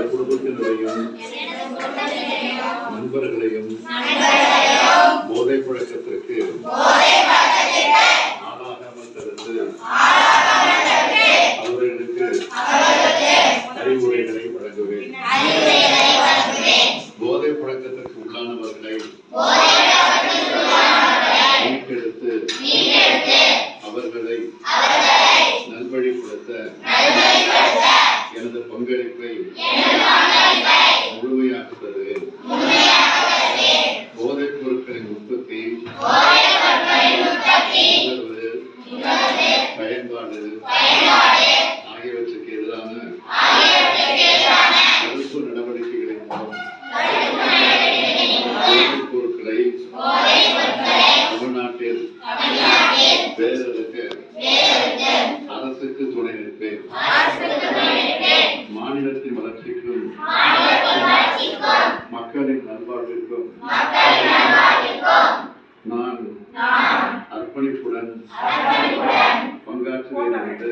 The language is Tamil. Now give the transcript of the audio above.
எனது குடும்பத்தினரையும் நண்பர்களையும் போதை பழக்கத்திற்கு ஆளாகாமல் தடுத்து அவர்களுக்கு அறிவுரைகளை வழங்குவேன். போதை பழக்கத்திற்கு உள்ளானவர்களை மீட்டெடுத்து அவர்களை நல்வழிப்படுத்த எனது பங்களிப்பை முழுமையாக தருவேன் போதைப் பொருட்களின் உற்பத்தி பயன்பாடு ஆகியவற்றுக்கு எதிரான தடுப்பு நடவடிக்கைகளின் மூலம் போதைப் பொருட்களை தமிழ்நாட்டில் வேறறுக்க மாநிலத்தின் வளர்ச்சிக்கும் மக்களின் நல்வாழ்விற்கும் நான் அர்ப்பணிப்புடன் பங்காற்றுவேன் என்று